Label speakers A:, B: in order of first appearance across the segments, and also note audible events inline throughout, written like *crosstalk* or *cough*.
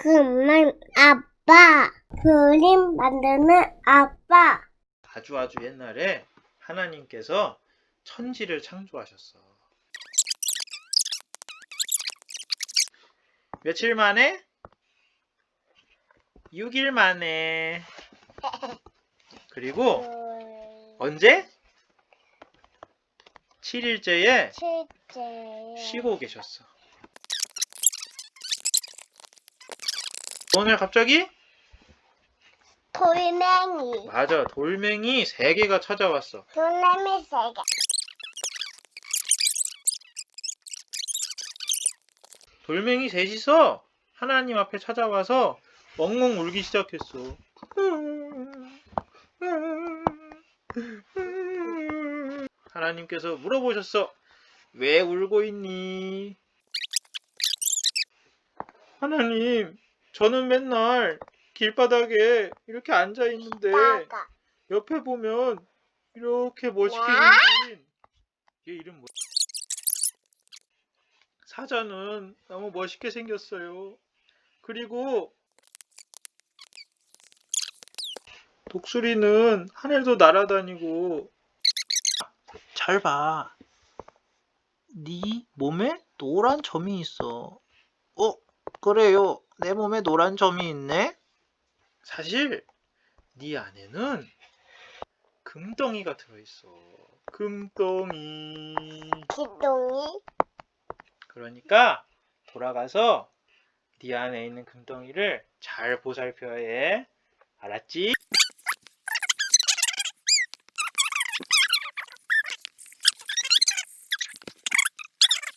A: 그만 아빠 그림 만드는 아빠
B: 아주 아주 옛날에 하나님께서 천지를 창조하셨어. 며칠 만에? 6일 만에. 그리고 언제? 7일째에
A: 실제
B: 쉬고 계셨어. 오늘 갑자기?
A: 돌멩이
B: 맞아. 돌멩이 3개가 찾아왔어.
A: 돌멩이 세 개
B: 돌멩이 셋이서 하나님 앞에 찾아와서 엉엉 울기 시작했어. 하나님께서 물어보셨어. 왜 울고 있니? 하나님, 저는 맨날 길바닥에 이렇게 앉아 있는데 옆에 보면 이렇게 멋있게
A: 야?
B: 생긴 얘 이름 뭐야? 사자는 너무 멋있게 생겼어요. 그리고 독수리는 하늘도 날아다니고 잘 봐. 네 몸에 노란 점이 있어. 어, 그래요. 내 몸에 노란 점이 있네. 사실 네 안에는 금덩이가 들어있어. 금덩이.
A: 기둥이
B: 그러니까 돌아가서 네 안에 있는 금덩이를 잘 보살펴야 해. 알았지?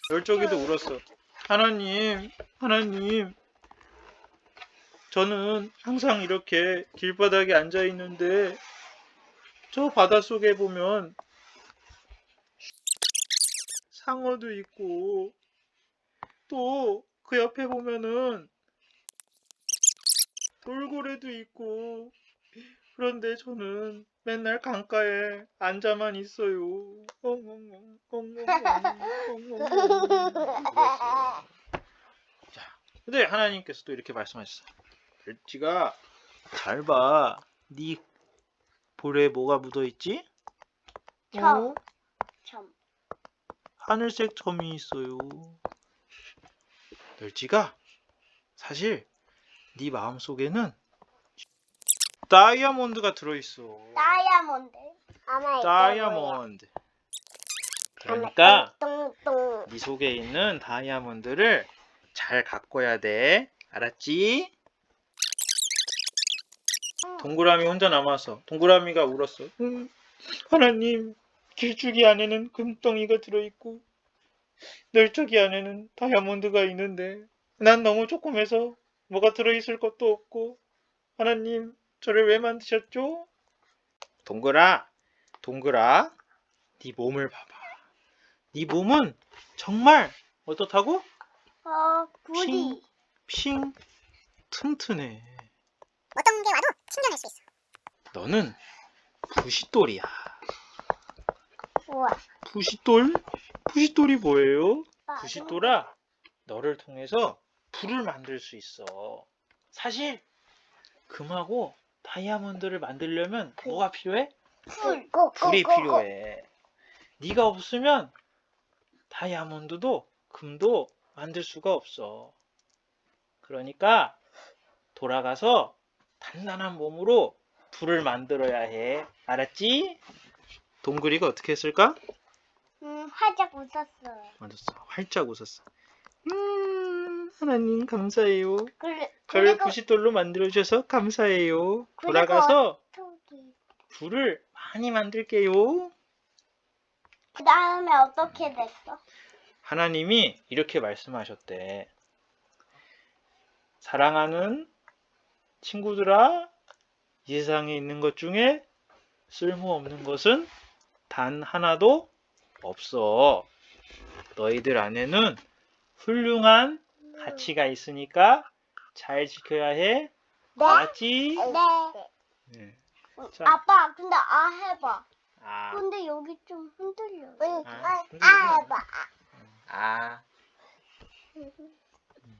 B: 열쪽이도 울었어. 하나님, 하나님. 저는 항상 이렇게 길바닥에 앉아 있는데 저 바닷속에 보면 상어도 있고 또 그 옆에 보면은 돌고래도 있고 그런데 저는 맨날 강가에 앉아만 있어요. 자, 근데 하나님께서 또 이렇게 말씀하셨어요. 별지가 잘 봐. 네 볼에 뭐가 묻어 있지?
A: 점. 점.
B: 하늘색 점이 있어요. 멸치가 사실 네 마음 속에는 다이아몬드가 들어있어.
A: 다이아몬드
B: 다이아몬드. 그러니까 네 속에 있는 다이아몬드를 잘 가꿔야 돼. 알았지? 동그라미 혼자 남았어. 동그라미가 울었어. 음, 하나님, 길쭉이 안에는 금덩이가 들어있고 널쩍이 안에는 다이아몬드가 있는데 난 너무 조그매서 뭐가 들어있을 것도 없고 하나님, 저를 왜 만드셨죠? 동그라, 동그라, 네 몸을 봐봐. 네 몸은 정말 어떻다고?
A: 어 구리
B: 핑 튼튼해.
A: 어떤 게 와도 충전할 수 있어
B: 너는 부싯돌이야.
A: 우와
B: 부싯돌? 부싯돌이 뭐예요?
A: 아빠,
B: 부싯돌아, 너를 통해서 불을 만들 수 있어. 사실 금하고 다이아몬드를 만들려면 뭐가 필요해?
A: 불 고, 고,
B: 불이. 필요해. 네가 없으면 다이아몬드도 금도 만들 수가 없어. 그러니까 돌아가서 단단한 몸으로 불을 만들어야 해. 알았지? 동그리가 어떻게 했을까?
A: 음 활짝 웃었어요
B: 맞았어. 활짝 웃었어. 음, 하나님 감사해요.
A: 그래
B: 저를
A: 그리고
B: 부싯돌로 만들어 주셔서 감사해요.
A: 그리고
B: 돌아가서
A: 토기
B: 불을 많이 만들게요.
A: 그 다음에 어떻게 됐어?
B: 하나님이 이렇게 말씀하셨대. 사랑하는 친구들아, 이 세상에 있는 것 중에 쓸모없는 것은 단 하나도 없어. 너희들 안에는 훌륭한 가치가 있으니까 잘 지켜야 해.
A: 네?
B: 알았지?
A: 네
B: 네. 자.
A: 아빠 근데 아 해봐
B: 아,
A: 근데 여기 좀 흔들려
B: 아,
A: 아 해봐 *laughs*
B: 아.